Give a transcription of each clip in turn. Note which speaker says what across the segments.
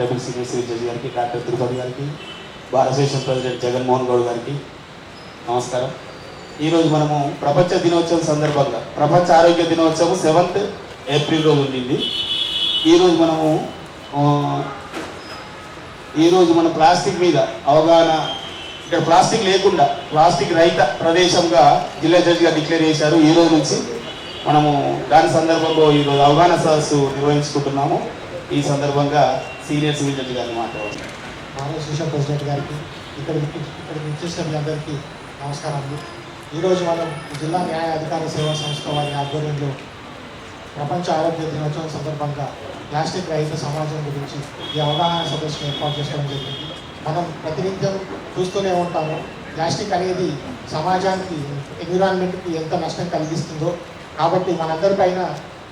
Speaker 1: Honourable senior civil judge గారికి doctor Tirupati గారికి bar association president Jaganmohan Goud గారికి నమస్కారం. ఈరోజు మనము ప్రపంచ దినోత్సవం సందర్భంగా ప్రపంచ ఆరోగ్య దినోత్సవం సెవెంత్ ఏప్రిల్ రోజు ఉండింది. ఈరోజు మనము ఈరోజు మన ప్లాస్టిక్ మీద అవగాహన ఇక్కడ ప్లాస్టిక్ లేకుండా ప్లాస్టిక్ రహిత ప్రదేశంగా జిల్లా జడ్జిగా డిక్లేర్ చేశారు. ఈ రోజు నుంచి మనము దాని సందర్భంలో ఈరోజు అవగాహన సదస్సు నిర్వహించుకుంటున్నాము. ఈ సందర్భంగా సీనియర్ సివిల్ జడ్జి గారిని మాట్లాడుతున్నారు
Speaker 2: భారత ప్రెసిడెంట్ గారికి ఇక్కడ ఇక్కడ ఇచ్చేసిన మీ అందరికీ నమస్కారాలు. ఈరోజు మనం జిల్లా న్యాయ అధికార సేవా సంస్థ వారి ఆధ్వర్యంలో ప్రపంచ ఆరోగ్య దినోత్సవం సందర్భంగా ప్లాస్టిక్ రహిత సమాజం గురించి ఈ అవగాహన సదస్సును ఏర్పాటు చేసుకోవడం జరిగింది. మనం ప్రతినిత్యం చూస్తూనే ఉంటాము ప్లాస్టిక్ అనేది సమాజానికి ఎన్విరాన్మెంట్కి ఎంత నష్టం కలిగిస్తుందో. కాబట్టి మనందరిపైన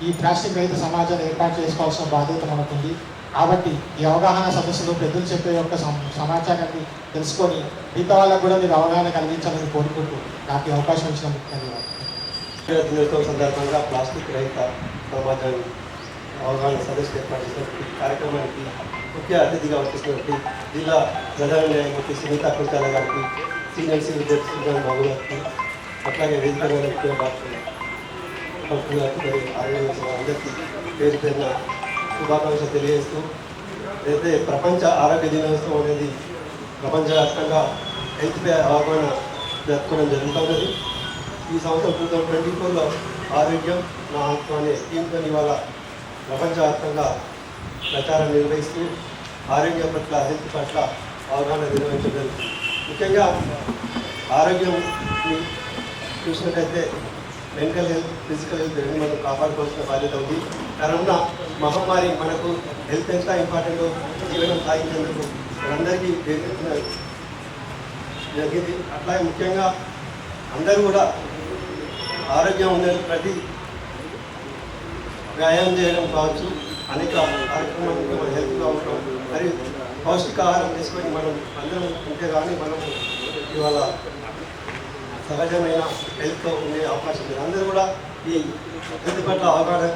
Speaker 2: ఈ ప్లాస్టిక్ రహిత సమాజాన్ని ఏర్పాటు చేసుకోవాల్సిన బాధ్యత మనకుంది. కాబట్టి ఈ అవగాహన సదస్సులో పెద్దలు చెప్పే యొక్క సమాచారాన్ని తెలుసుకొని మిగతా వాళ్ళకు కూడా మీరు అవగాహన కలిగించాలని కోరుకుంటూ నాకు ఈ అవకాశం ఇచ్చిన ధన్యవాదాలు.
Speaker 3: దినోత్సవం సందర్భంగా ప్లాస్టిక్ రహిత సమాజాన్ని అవగాహన సదస్సు ఏర్పాటు చేసినటువంటి కార్యక్రమానికి ముఖ్య అతిథిగా వచ్చేసినటువంటి జిల్లా ప్రధాన న్యాయమూర్తి సునీత కుంచాల గారికి సీనియర్ సివిల్ జడ్జి బాబు గారికి అట్లాగే వేదిక మీద అందరికీ పేరు పేరున శుభాకాంక్షలు తెలియజేస్తూ అయితే ప్రపంచ ఆరోగ్య దినోత్సవం అనేది ప్రపంచవ్యాప్తంగా హెల్త్ పే అవగాహన జరుపుకోవడం జరుగుతున్నది ఈ సంవత్సరం టూ థౌజండ్ ట్వంటీ ఫోర్లో ఆరోగ్యం నా ఆత్మ అనే స్కీమ్తో ఇవాళ ప్రపంచవ్యాప్తంగా ప్రచారం నిర్వహిస్తూ ఆరోగ్యం పట్ల హెల్త్ పట్ల అవగాహన నిర్వహించడం జరుగుతుంది. ముఖ్యంగా ఆరోగ్యం చూసినట్టయితే మెంటల్ హెల్త్ ఫిజికల్ హెల్త్ రెండు మనం కాపాడుకోవాల్సిన బాధ్యత ఉంది. కరోనా మహమ్మారి మనకు హెల్త్ ఎంత ఇంపార్టెంట్ జీవనం సాగించేందుకు మనందరికీ జరిగింది. అట్లాగే ముఖ్యంగా అందరూ కూడా ఆరోగ్యం ఉండేది ప్రతి వ్యాయామం చేయడం కావచ్చు అనేక కార్యక్రమాలు మన హెల్త్గా ఉండడం మరియు పౌష్టికాహారం తీసుకొని మనం అందరం ఉంటే కానీ మనం ఇవాళ సహజమైన హెల్త్తో ఉండే అవకాశం ఉంది. అందరూ కూడా ఈ హెల్త్ పట్ల అవగాహన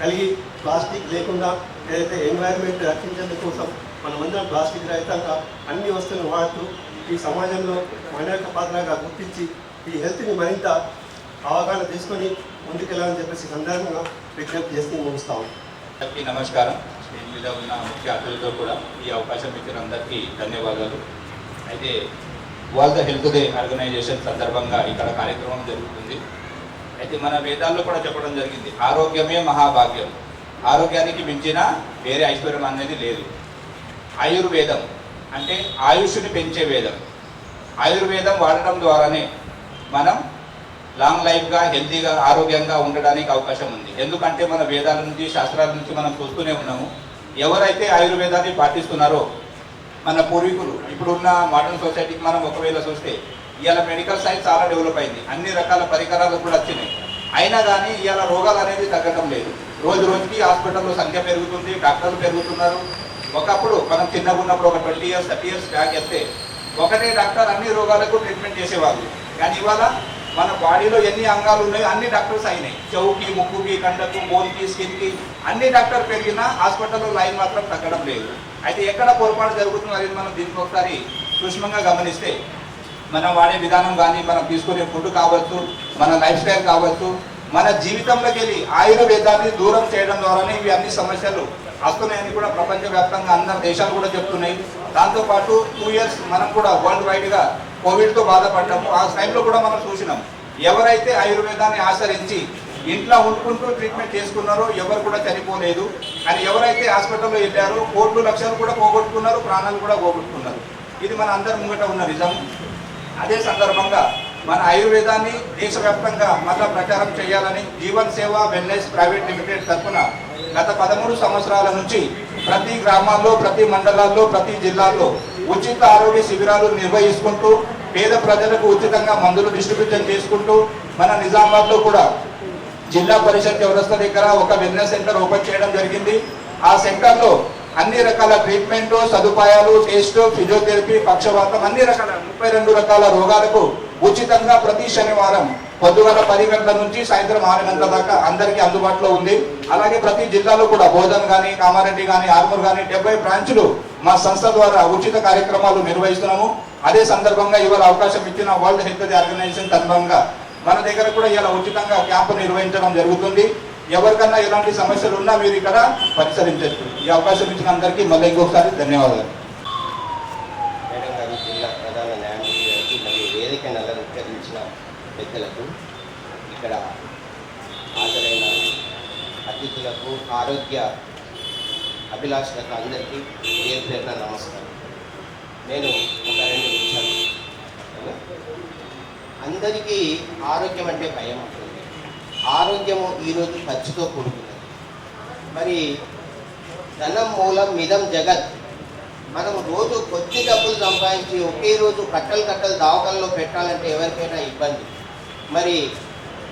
Speaker 3: కలిగి ప్లాస్టిక్ లేకుండా ఏదైతే ఎన్వైరన్మెంట్ రక్షించేందుకు కోసం మనమందరం ప్లాస్టిక్ రహితంగా అన్ని వస్తువులను వాడుతూ ఈ సమాజంలో మన యొక్క పాత్రగా గుర్తించి ఈ హెల్త్ని మరింత అవగాహన తీసుకొని ముందుకెళ్ళాలని చెప్పేసి సందర్భంగా విజ్ఞప్తి చేస్తూ ముగిస్తాము
Speaker 4: అందరికీ నమస్కారం. స్టేజ్ మీద ఉన్న ముఖ్య అతిథులతో కూడా ఈ అవకాశం ఇచ్చిన అందరికీ ధన్యవాదాలు. అయితే వరల్డ్ హెల్త్ డే ఆర్గనైజేషన్ సందర్భంగా ఇక్కడ కార్యక్రమం జరుగుతుంది. అయితే మన వేదాల్లో కూడా చెప్పడం జరిగింది ఆరోగ్యమే మహాభాగ్యం. ఆరోగ్యానికి మించిన వేరే ఐశ్వర్యం అనేది లేదు. ఆయుర్వేదం అంటే ఆయుష్ని పెంచే వేదం. ఆయుర్వేదం వాడటం ద్వారానే మనం లాంగ్ లైఫ్గా హెల్తీగా ఆరోగ్యంగా ఉండడానికి అవకాశం ఉంది. ఎందుకంటే మన వేదాల నుంచి శాస్త్రాల నుంచి మనం చూస్తూనే ఉన్నాము ఎవరైతే ఆయుర్వేదాన్ని పాటిస్తున్నారో మన పూర్వీకులు ఇప్పుడున్న మోడర్న్ సొసైటీకి మనం ఒకవేళ చూస్తే ఇవాళ మెడికల్ సైన్స్ చాలా డెవలప్ అయింది. అన్ని రకాల పరికరాలు కూడా వచ్చినాయి. అయినా కానీ ఇవాళ రోగాలు అనేది తగ్గడం లేదు. రోజు రోజుకి హాస్పిటల్లో సంఖ్య పెరుగుతుంది డాక్టర్లు పెరుగుతున్నారు. ఒకప్పుడు మనం చిన్నగా ఉన్నప్పుడు ఒక twenty years thirty years back వెళ్తే ఒకటే డాక్టర్ అన్ని రోగాలకు ట్రీట్మెంట్ చేసేవాళ్ళు. కానీ ఇవాళ మన బాడీలో ఎన్ని అంగాలు ఉన్నాయో అన్ని డాక్టర్స్ అయినాయి. చెవుకి ముక్కుకి కండకు బోన్కి స్కిన్కి అన్ని డాక్టర్ పెరిగినా హాస్పిటల్లో లైన్ మాత్రం తగ్గడం లేదు. అయితే ఎక్కడ పొరపాటు జరుగుతుందో అనేది మనం దీనికి ఒకసారి సూక్ష్మంగా గమనిస్తే మనం వాడే విధానం కానీ మనం తీసుకునే ఫుడ్ కావచ్చు మన లైఫ్ స్టైల్ కావచ్చు మన జీవితంలోకి వెళ్ళి ఆయుర్వేదాన్ని దూరం చేయడం ద్వారానే ఇవి అన్ని సమస్యలు వస్తున్నాయని కూడా ప్రపంచవ్యాప్తంగా అందరు దేశాలు కూడా చెప్తున్నాయి. దాంతోపాటు టూ ఇయర్స్ మనం కూడా వరల్డ్ వైడ్గా కోవిడ్తో బాధపడ్డాము. ఆ టైంలో కూడా మనం చూసినాం. ఎవరైతే ఆయుర్వేదాన్ని ఆచరించి ఇంట్లో ఉండుకుంటూ ట్రీట్మెంట్ చేసుకున్నారో ఎవరు కూడా చనిపోలేదు. అని ఎవరైతే హాస్పిటల్లో వెళ్ళారో కోట్లు లక్షలు కూడా పోగొట్టుకున్నారు ప్రాణాలు కూడా పోగొట్టుకున్నారు. ఇది మన అందరి ముంగట ఉన్న నిజం. అదే సందర్భంగా మన ఆయుర్వేదాన్ని దేశవ్యాప్తంగా మళ్ళా ప్రచారం చేయాలని జీవన్ సేవ వెల్నెస్ ప్రైవేట్ లిమిటెడ్ తరఫున గత పదమూడు సంవత్సరాల నుంచి ప్రతి గ్రామాల్లో ప్రతి మండలాల్లో ప్రతి జిల్లాల్లో ఉచిత ఆరోగ్య శిబిరాలు నిర్వహిస్తుంటూ పేద ప్రజలకు ఉచితంగా మందులు డిస్ట్రిబ్యూషన్ చేసుకుంటూ మన నిజామాబాద్లో కూడా జిల్లా పరిషత్ వ్యవస్థ దగ్గర ఒక వెల్నెస్ సెంటర్ ఓపెన్ చేయడం జరిగింది. ఆ సెంటర్లో అన్ని రకాల ట్రీట్మెంట్ సదుపాయాలు టెస్ట్ ఫిజియోథెరపీ పక్షవాతం అన్ని రకాల ముప్పై రెండు రకాల రోగాలకు ఉచితంగా ప్రతి శనివారం పొద్దుగల పది గంటల నుంచి సాయంత్రం ఆరు గంటల దాకా అందరికీ అందుబాటులో ఉంది. అలాగే ప్రతి జిల్లాలో కూడా బోధన్ కానీ కామారెడ్డి కానీ ఆర్మూర్ కానీ డెబ్బై బ్రాంచులు మా సంస్థ ద్వారా ఉచిత కార్యక్రమాలు నిర్వహిస్తున్నాము. అదే సందర్భంగా ఇవాళ అవకాశం ఇచ్చిన వరల్డ్ హెల్త్ ఆర్గనైజేషన్ సందర్భంగా మన దగ్గర కూడా ఇలా ఉచితంగా క్యాంపు నిర్వహించడం జరుగుతుంది. ఎవరికన్నా ఎలాంటి సమస్యలు ఉన్నా మీరు ఇక్కడ పరిశీలించచ్చు ఈ అవకాశం ఇచ్చిన అందరికీ మళ్ళీ ఇంకొకసారి ధన్యవాదాలు.
Speaker 5: మేడం గారు జిల్లా ప్రధాన న్యాయమూర్తి మరియు వేదికను అలంకరించిన పెద్దలకు ఇక్కడ హాజరైన అతిథులకు ఆరోగ్య అభిలాషులకు అందరికీ పేరు పేరున నమస్కారం. నేను ఒక రెండు నిమిషాలు అందరికీ ఆరోగ్యం అంటే భయం ఉంటుంది ఆరోగ్యము ఈరోజు ఖర్చుతో కూడుకున్నది. మరి ధనం మూలం మిదం జగత్. మనం రోజు కొద్ది డబ్బులు సంపాదించి ఒకే రోజు కట్టలు కట్టలు దావకాల్లో పెట్టాలంటే ఎవరికైనా ఇబ్బంది. మరి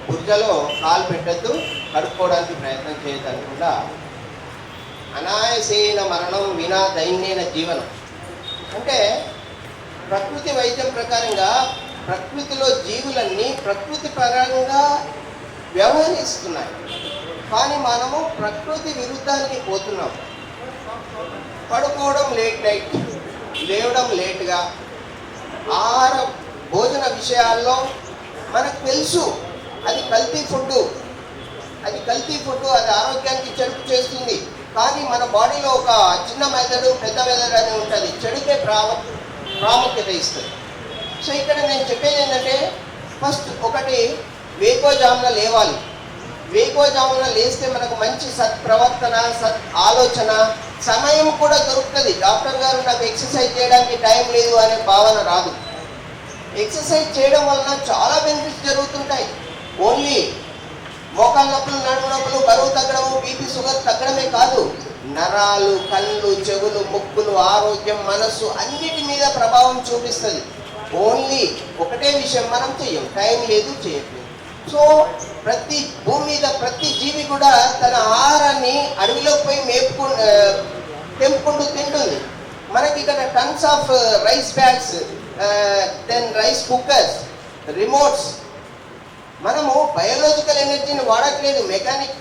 Speaker 5: బుర్జలో కాలు పెట్టద్దు కడుక్కోవడానికి ప్రయత్నం చేయదనకుండా అనాయసేన మరణం వినా దైన్యైన జీవనం. అంటే ప్రకృతి వైద్యం ప్రకారంగా ప్రకృతిలో జీవులన్నీ ప్రకృతి పరంగా వ్యవహరిస్తున్నాయి. కానీ మనము ప్రకృతి విరుద్ధానికి పోతున్నాం. పడుకోవడం లేట్ నైట్ లేవడం లేట్గా ఆహార భోజన విషయాల్లో మనకు తెలుసు అది కల్తీ ఫుడ్ అది కల్తీ ఫుడ్ అది ఆరోగ్యానికి చెడుపు చేస్తుంది. కానీ మన బాడీలో ఒక చిన్న మెదడు పెద్ద మెదడు అని ఉంటుంది. చెడుకే ప్రాము ప్రాముఖ్యత ఇస్తుంది. సో ఇక్కడ నేను చెప్పేది ఏంటంటే ఫస్ట్ ఒకటి వేకోజామున లేవాలి. వేకోజామున లేస్తే మనకు మంచి సత్ ప్రవర్తన సత్ ఆలోచన సమయం కూడా దొరుకుతుంది. డాక్టర్ గారు నాకు ఎక్సర్సైజ్ చేయడానికి టైం లేదు అనే భావన రాదు. ఎక్సర్సైజ్ చేయడం వలన చాలా బెనిఫిట్స్ జరుగుతుంటాయి. ఓన్లీ మోకాళ్ళ నొప్పులు నడుము నొప్పులు బరువు తగ్గడము బీపీ షుగర్ తగ్గడమే కాదు నరాలు కళ్ళు చెవులు ముక్కులు ఆరోగ్యం మనస్సు అన్నిటి మీద ప్రభావం చూపిస్తుంది. ఓన్లీ ఒకటే విషయం మనం చెయ్యం టైం లేదు చేయట్లేదు. సో ప్రతి భూమి మీద ప్రతి జీవి కూడా తన ఆహారాన్ని అడవిలోకి పోయి మేపుకు తెంపుకుంటూ తింటుంది. మనకి ఇక్కడ tons of rice bags then rice cookers remotes మనము బయోలాజికల్ ఎనర్జీని వాడట్లేదు మెకానిక్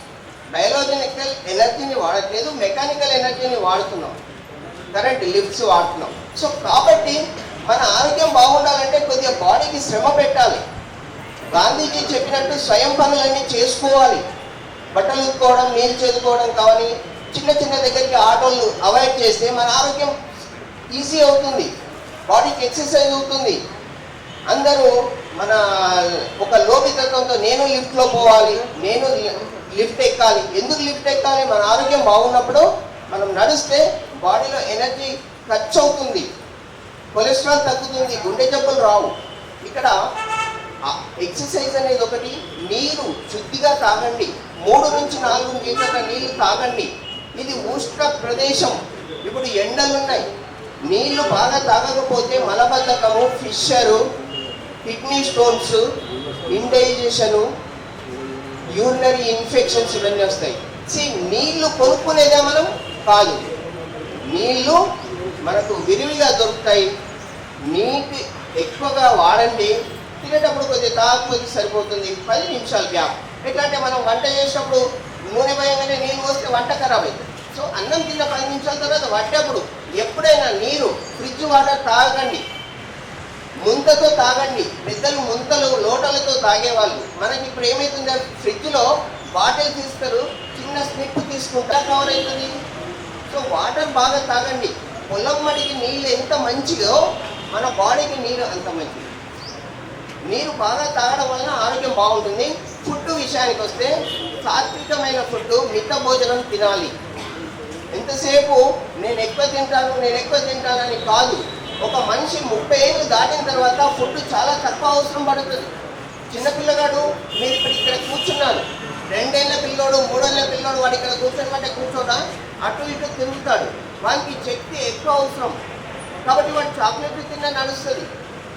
Speaker 5: బయోలాజికల్ ఎనర్జీని వాడట్లేదు మెకానికల్ ఎనర్జీని వాడుతున్నాం. కరెంట్ లిఫ్ట్స్ వాడుతున్నాం. సో కాబట్టి మన ఆరోగ్యం బాగుండాలంటే కొద్దిగా బాడీకి శ్రమ పెట్టాలి. గాంధీజీ చెప్పినట్టు స్వయం పనులన్నీ చేసుకోవాలి. బట్టలు ఉతుకోవడం నీళ్ళు చేదుకోవడం కానీ చిన్న చిన్న దగ్గరికి ఆటోలు అవాయిడ్ చేస్తే మన ఆరోగ్యం ఈజీ అవుతుంది. బాడీకి ఎక్సర్సైజ్ అవుతుంది. అందరూ మన ఒక లోపితత్వంతో నేను లిఫ్ట్లో పోవాలి నేను లిఫ్ట్ ఎక్కాలి. ఎందుకు లిఫ్ట్ ఎక్కాలి? మన ఆరోగ్యం బాగున్నప్పుడు మనం నడిస్తే బాడీలో ఎనర్జీ ఖర్చు అవుతుంది. కొలెస్ట్రాల్ తగ్గుతుంది గుండె జబ్బులు రావు. ఇక్కడ ఎక్సర్సైజ్ అనేది ఒకటి నీరు శుద్ధిగా తాగండి. మూడు నుంచి నాలుగు లీటర్ల నీళ్ళు తాగండి. ఇది ఉష్ణ ప్రదేశం. ఇప్పుడు ఎండలు ఉన్నాయి నీళ్ళు బాగా తాగకపోతే మలబద్ధకము fissure kidney stones indigestion urinary infections ఇవన్నీ వస్తాయి. సి నీళ్ళు కొనుక్కునేదా మనం కాదు. నీళ్ళు మనకు విరివిగా దొరుకుతాయి. నీటి ఎక్కువగా వాడండి. తినేటప్పుడు కొద్దిగా తాగకపోతే సరిపోతుంది. పది నిమిషాలు గ్యాప్ ఎట్లా అంటే మనం వంట చేసినప్పుడు నూనె భయంగానే నీళ్ళు పోస్తే వంట ఖరాబ్ అవుతుంది సో అన్నం తిన్న పది నిమిషాల తర్వాత వంటప్పుడు ఎప్పుడైనా నీరు ఫ్రిడ్జ్ వాటర్ తాగండి. ముంతతో తాగండి. పెద్దలు ముంతలు లోటలతో తాగేవాళ్ళు. మనకి ఇప్పుడు ఏమవుతుందో ఫ్రిడ్జ్లో బాటిల్ తీస్తారు. చిన్న స్నిప్ తీసుకుంటా కవర్ అవుతుంది. సో వాటర్ బాగా తాగండి. పొలం మడికి నీళ్ళు ఎంత మంచిదో మన బాడీకి నీరు అంత మంచిది. నీరు బాగా తాగడం వలన ఆరోగ్యం బాగుంటుంది. ఫుడ్ విషయానికి వస్తే సాత్వికమైన ఫుడ్ మిత భోజనం తినాలి. ఎంతసేపు నేను ఎక్కువ తింటాను నేను ఎక్కువ తింటానని కాదు. ఒక మనిషి ముప్పై ఏళ్ళు దాటిన తర్వాత ఫుడ్ చాలా తక్కువ అవసరం పడుతుంది. చిన్నపిల్లగాడు మీరు ఇప్పుడు ఇక్కడ కూర్చున్నాను రెండేళ్ళ పిల్లోడు మూడేళ్ళ పిల్లోడు వాడు ఇక్కడ కూర్చోమంటే కూర్చోడా? అటు ఇటు తిరుగుతాడు. వానికి శక్తి ఎక్కువ అవసరం. కాబట్టి వాడు చాక్లెట్లు తిన్న నడుస్తుంది.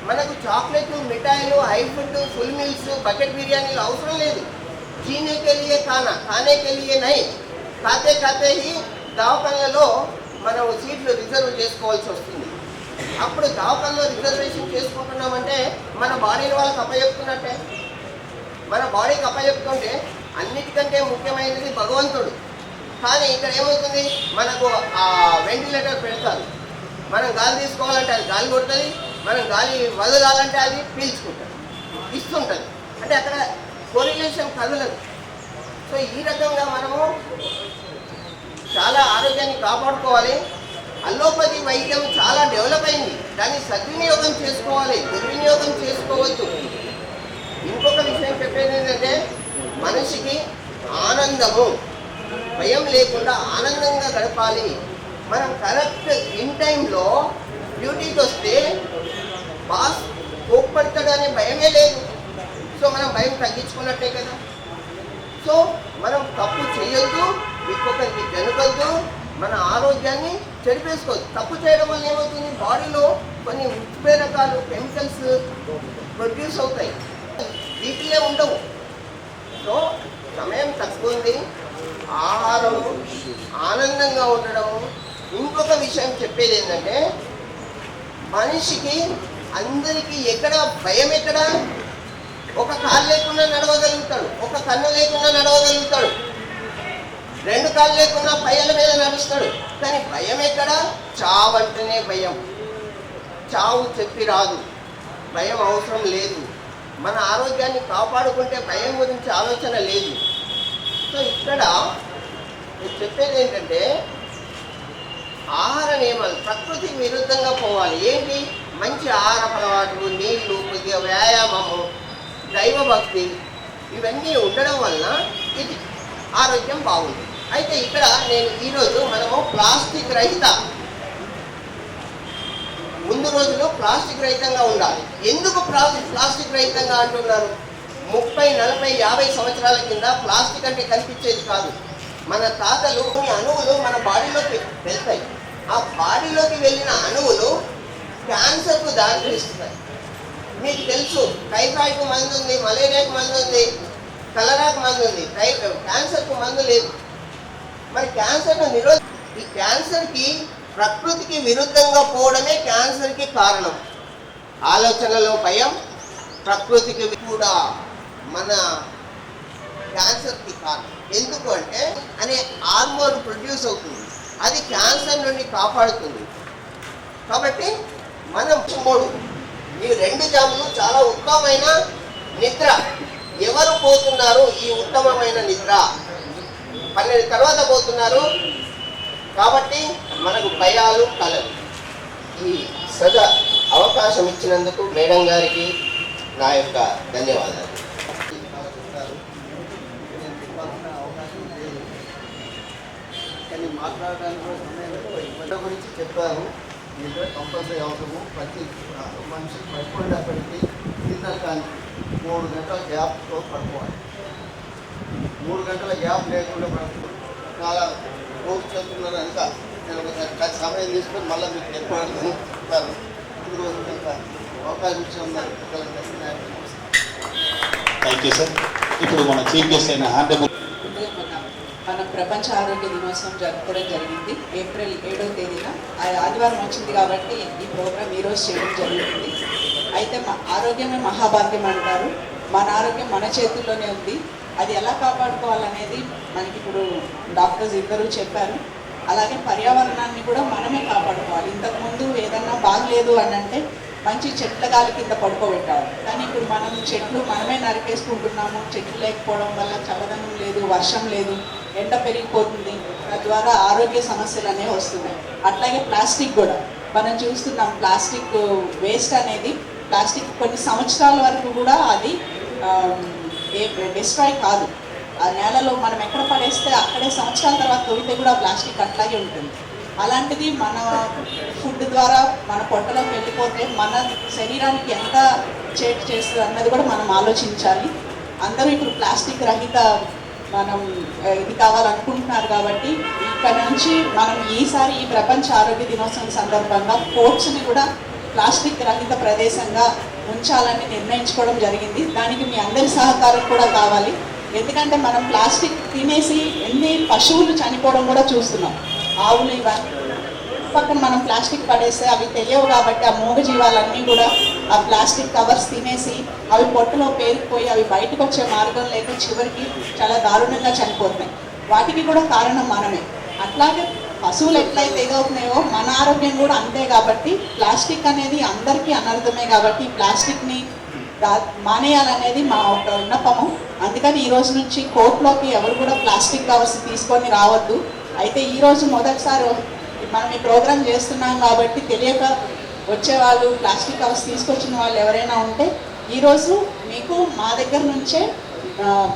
Speaker 5: మనకు చాక్లెట్లు మిఠాయిలు high food full meals bucket బిర్యానీలు అవసరం లేదు. జీనే కెలియే కానా నై. కాతే కాతే ఈ దవాఖానలో మనం సీట్లు రిజర్వ్ చేసుకోవాల్సి వస్తుంది. అప్పుడు దవాఖానలో రిజర్వేషన్ చేసుకుంటున్నామంటే మన బాడీని వాళ్ళకి అప్పచెప్తున్నట్టే. మన బాడీకి అప్పచెప్తుంటే అన్నిటికంటే ముఖ్యమైనది భగవంతుడు. కానీ ఇక్కడ ఏమవుతుంది? మనకు ఆ వెంటిలేటర్ పెడతారు. మనం గాలి తీసుకోవాలంటే అది గాలి కొడుతుంది మనం గాలి వదలాలంటే అది పీల్చుకుంటుంది ఇస్తుంటుంది. అంటే అక్కడ కొరిలేషన్ కదలదు. సో ఈ రకంగా మనము చాలా ఆరోగ్యాన్ని కాపాడుకోవాలి. అల్లోపతి వైద్యం చాలా డెవలప్ అయింది. దాన్ని సద్వినియోగం చేసుకోవాలి దుర్వినియోగం చేసుకోవద్దు. ఇంకొక విషయం చెప్పేది ఏంటంటే మనిషికి ఆనందము భయం లేకుండా ఆనందంగా గడపాలి. మనం కరెక్ట్ ఇన్ టైంలో డ్యూటీకి వస్తే బాస్ కోప్పడతాడనే భయమే లేదు. సో మనం భయం తగ్గించుకున్నట్టే కదా. సో మనం తప్పు చేయొద్దు ఇంకొకరికి జరగద్దు. మన ఆరోగ్యాన్ని చెడిపేసుకోవచ్చు తప్పు చేయడం వల్ల ఏమవుతుంది? బాడీలో కొన్ని ఉత్ప్రేరకాలు కెమికల్స్ ప్రొడ్యూస్ అవుతాయి. వీటిలే ఉండవు. సో సమయం తక్కువ ఉంది. ఆహారం ఆనందంగా ఉండడం. ఇంకొక విషయం చెప్పేది ఏంటంటే మనిషికి అందరికీ ఎక్కడ భయం ఎక్కడ? ఒక కాలు లేకుండా నడవగలుగుతాడు. ఒక కన్ను లేకుండా నడవగలుగుతాడు. రెండు కాళ్ళు లేకుండా పయ్యల మీద నడుస్తాడు. కానీ భయం ఎక్కడ? చావు అంటేనే భయం. చావు చెప్పి రాదు. భయం అవసరం లేదు. మన ఆరోగ్యాన్ని కాపాడుకుంటే భయం గురించి ఆలోచన లేదు. సో ఇక్కడ నేను చెప్పేది ఏంటంటే ఆహార నియమాలు ప్రకృతికి విరుద్ధంగా పోవాలి. ఏంటి? మంచి ఆహార అలవాట్లు నీళ్ళు కొద్దిగా వ్యాయామము దైవభక్తి ఇవన్నీ ఉండడం వలన ఇది ఆరోగ్యం బాగుంది అయితే ఇక్కడ నేను ఈరోజు మనము ప్లాస్టిక్ రహిత ముందు రోజుల్లో ప్లాస్టిక్ రహితంగా ఉండాలి. ఎందుకు ప్లాస్టిక్ ప్లాస్టిక్ రహితంగా అంటున్నారు? ముప్పై నలభై యాభై సంవత్సరాల కింద ప్లాస్టిక్ అంటే కనిపించేది కాదు. మన తాతలు కొన్ని అణువులు మన బాడీలోకి వెళ్తాయి. ఆ బాడీలోకి వెళ్ళిన అణువులు క్యాన్సర్కు దారితీస్తున్నాయి. మీకు తెలుసు టైఫాయిడ్కు మందు ఉంది మలేరియాకు మందు ఉంది కలరాకు మందు ఉంది టై క్యాన్సర్కు మందు లేదు. మరి క్యాన్సర్ను నిరోధ ఈ క్యాన్సర్కి ప్రకృతికి విరుద్ధంగా పోవడమే క్యాన్సర్కి కారణం. ఆలోచనలో భయం ప్రకృతికి కూడా మన క్యాన్సర్కి కారణం. ఎందుకు అంటే అనే హార్మోన్ ప్రొడ్యూస్ అవుతుంది. అది క్యాన్సర్ నుండి కాపాడుతుంది. కాబట్టి మనం మూడు ఈ రెండు జాములు చాలా ఉత్తమమైన నిద్ర. ఎవరు పోతున్నారు ఈ ఉత్తమమైన నిద్ర? పన్నెండు తర్వాత పోతున్నారు. కాబట్టి మనకు భయాలు కలవు. ఈ సదా అవకాశం ఇచ్చినందుకు మేడం గారికి నా యొక్క ధన్యవాదాలు.
Speaker 6: కానీ మాట్లాడడానికి కూడా గురించి చెప్పారు. నిద్ర కంపల్సరీ అవసరము ప్రతి మనిషి పడిపోయినప్పటికీ తిన్నటానికి మూడు గంటల గ్యాప్తో పడుకోవాలి. మూడు గంటల గ్యాప్ లేకుండా చాలా రోజు చెప్తున్నారు అంత నేను ఒకసారి సమయం తీసుకొని మళ్ళీ మీకు చెప్పాను చెప్తాను. ఈ రోజు కనుక అవకాశం ఇచ్చిన
Speaker 1: థ్యాంక్ యూ సార్ ఇప్పుడు మన చీఫ్ గెస్ట్ అయిన హార్డబుల్
Speaker 7: మన ప్రపంచ ఆరోగ్య దినోత్సవం జరుపుకోవడం జరిగింది. ఏప్రిల్ ఏడవ తేదీన ఆ ఆదివారం వచ్చింది కాబట్టి ఈ ప్రోగ్రాం ఈరోజు చేయడం జరుగుతుంది అయితే మా ఆరోగ్యమే మహాభాగ్యం అంటారు. మన ఆరోగ్యం మన చేతుల్లోనే ఉంది. అది ఎలా కాపాడుకోవాలనేది మనకి ఇప్పుడు డాక్టర్స్ ఇద్దరు చెప్పారు. అలాగే పర్యావరణాన్ని కూడా మనమే కాపాడుకోవాలి. ఇంతకుముందు ఏదన్నా బాగలేదు అని అంటే మంచి చెట్ల గాలి కింద పడుకోబెట్టాలి కానీ ఇప్పుడు మనం చెట్లు మనమే నరికేసుకుంటున్నాము. చెట్లు లేకపోవడం వల్ల చల్లదనం లేదు వర్షం లేదు ఎండ పెరిగిపోతుంది. తద్వారా ఆరోగ్య సమస్యలు అనేవి వస్తున్నాయి. అట్లాగే ప్లాస్టిక్ కూడా. మనం చూస్తున్నాం ప్లాస్టిక్ వేస్ట్ అనేది ప్లాస్టిక్ కొన్ని సంవత్సరాల వరకు కూడా అది డిస్ట్రాయ్ కాదు. ఆ నేలలో మనం ఎక్కడ పడేస్తే అక్కడే సంవత్సరాల తర్వాత తొలితే కూడా ప్లాస్టిక్ అట్లాగే ఉంటుంది. అలాంటిది మన ఫుడ్ ద్వారా మన పొట్టలోకి వెళ్ళిపోతే మన శరీరానికి ఎంత చేటు చేస్తుంది అన్నది కూడా మనం ఆలోచించాలి. అందరూ ఇప్పుడు ప్లాస్టిక్ రహిత మనం ఇది కావాలనుకుంటున్నారు కాబట్టి ఇక్కడ నుంచి మనం ఈసారి ఈ ప్రపంచ ఆరోగ్య దినోత్సవం సందర్భంగా పోర్ట్స్ని కూడా ప్లాస్టిక్ రహిత ప్రదేశంగా ఉంచాలని నిర్ణయించుకోవడం జరిగింది. దానికి మీ అందరి సహకారం కూడా కావాలి. ఎందుకంటే మనం ప్లాస్టిక్ తినేసి ఎన్ని పశువులు చనిపోవడం కూడా చూస్తున్నాం. ఆవులు ఇవన్నీ పక్కన మనం ప్లాస్టిక్ పడేస్తే అవి తెలియవు కాబట్టి ఆ మూగ జీవాలన్నీ కూడా ఆ ప్లాస్టిక్ కవర్స్ తినేసి అవి పొట్టులో పేరుకుపోయి అవి బయటకు వచ్చే మార్గం లేక చివరికి చాలా దారుణంగా చనిపోతున్నాయి. వాటికి కూడా కారణం మనమే. అట్లాగే పశువులు ఎట్లయితే ఎదవుతున్నాయో మన ఆరోగ్యం కూడా అంతే కాబట్టి ప్లాస్టిక్ అనేది అందరికీ అనర్థమే కాబట్టి ప్లాస్టిక్ని మానేయాలనేది మా ఒక విన్నపము. అందుకని ఈ రోజు నుంచి కోర్టులోకి ఎవరు కూడా ప్లాస్టిక్ కవర్స్ తీసుకొని రావద్దు. అయితే ఈ రోజు మొదటిసారి మనం ఈ ప్రోగ్రామ్ చేస్తున్నాం కాబట్టి తెలియక వచ్చేవాళ్ళు ప్లాస్టిక్ కవర్స్ తీసుకొచ్చిన వాళ్ళు ఎవరైనా ఉంటే ఈరోజు మీకు మా దగ్గర నుంచే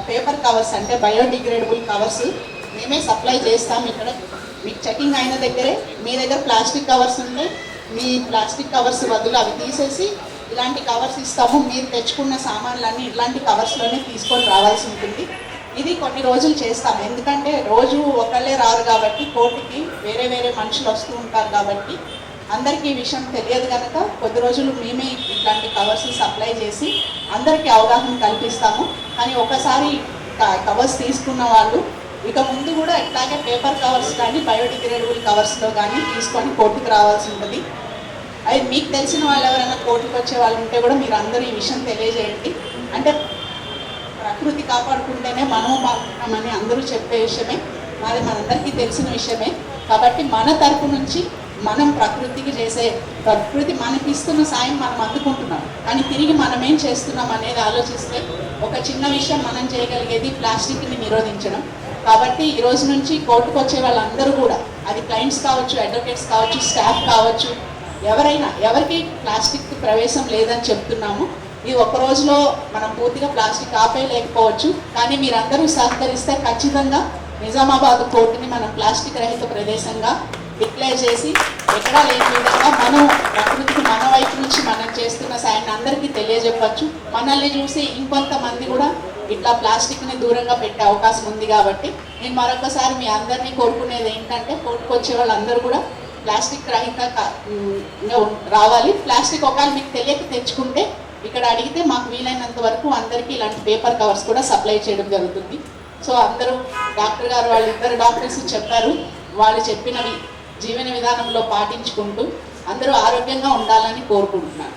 Speaker 7: పేపర్ కవర్స్ అంటే బయోడిగ్రేడబుల్ కవర్స్ మేమే సప్లై చేస్తాం ఇక్కడ. మీకు చెకింగ్ అయిన దగ్గరే మీ దగ్గర ప్లాస్టిక్ కవర్స్ ఉంటే మీ ప్లాస్టిక్ కవర్స్ బదులు అవి తీసేసి ఇలాంటి కవర్స్ ఇస్తాము. మీరు తెచ్చుకున్న సామాన్లన్నీ ఇలాంటి కవర్స్లోనే తీసుకొని రావాల్సి ఉంటుంది. ఇది కొన్ని రోజులు చేస్తాము ఎందుకంటే రోజు ఒకళ్ళే రారు కాబట్టి కోర్టుకి వేరే వేరే మనుషులు వస్తూ ఉంటారు కాబట్టి అందరికీ ఈ విషయం తెలియదు కనుక కొద్ది రోజులు మేమే ఇట్లాంటి కవర్స్ సప్లై చేసి అందరికీ అవగాహన కల్పిస్తాము. కానీ ఒకసారి కవర్స్ తీసుకున్న వాళ్ళు ఇక ముందు కూడా ఇట్లాగే పేపర్ కవర్స్ కానీ బయోడిగ్రేడబుల్ కవర్స్లో కానీ తీసుకొని కోర్టుకు రావాల్సి ఉంటుంది. అది మీకు తెలిసిన వాళ్ళు ఎవరైనా కోర్టుకు వచ్చే వాళ్ళు ఉంటే కూడా మీరు అందరూ ఈ విషయం తెలియజేయండి. అంటే ప్రకృతి కాపాడుకుంటేనే మనము బాగుంటామని అందరూ చెప్పే విషయమే మాది మనందరికీ తెలిసిన విషయమే. కాబట్టి మన తరపు నుంచి మనం ప్రకృతికి చేసే ప్రకృతి మనకి ఇస్తున్న సాయం మనం అందుకుంటున్నాం. కానీ తిరిగి మనం ఏం చేస్తున్నాం అనేది ఆలోచిస్తే ఒక చిన్న విషయం మనం చేయగలిగేది ప్లాస్టిక్ని నిరోధించడం. కాబట్టి ఈ రోజు నుంచి కోర్టుకు వచ్చే వాళ్ళందరూ కూడా అది క్లయింట్స్ కావచ్చు అడ్వకేట్స్ కావచ్చు స్టాఫ్ కావచ్చు ఎవరైనా ఎవరికి ప్లాస్టిక్ ప్రవేశం లేదని చెప్తున్నాము. ఈ ఒక్క రోజులో మనం పూర్తిగా ప్లాస్టిక్ ఆపేయలేకపోవచ్చు కానీ మీరందరూ సహకరిస్తే ఖచ్చితంగా నిజామాబాద్ కోర్టుని మనం ప్లాస్టిక్ రహిత ప్రదేశంగా డిక్లేర్ చేసి ఎక్కడా లేని విధంగా మనం ప్రకృతికి మన వైపు నుంచి మనం చేస్తున్న సాయాన్ని అందరికీ తెలియజెప్పచ్చు. మనల్ని చూసి ఇంకొంతమంది కూడా ఇట్లా ప్లాస్టిక్ని దూరంగా పెట్టే అవకాశం ఉంది కాబట్టి నేను మరొకసారి మీ అందరినీ కోరుకునేది ఏంటంటే కోర్టుకు వచ్చే వాళ్ళందరూ కూడా ప్లాస్టిక్ రహిత రావాలి. ప్లాస్టిక్ ఒకవేళ మీకు తెలియక తెచ్చుకుంటే ఇక్కడ అడిగితే మాకు వీలైనంత వరకు అందరికీ ఇలాంటి పేపర్ కవర్స్ కూడా సప్లై చేయడం జరుగుతుంది. సో అందరూ డాక్టర్ గారు వాళ్ళు ఇద్దరు డాక్టర్స్ చెప్పారు. వాళ్ళు చెప్పినవి జీవన విధానంలో పాటించుకుంటూ అందరూ ఆరోగ్యంగా ఉండాలని కోరుకుంటున్నాను.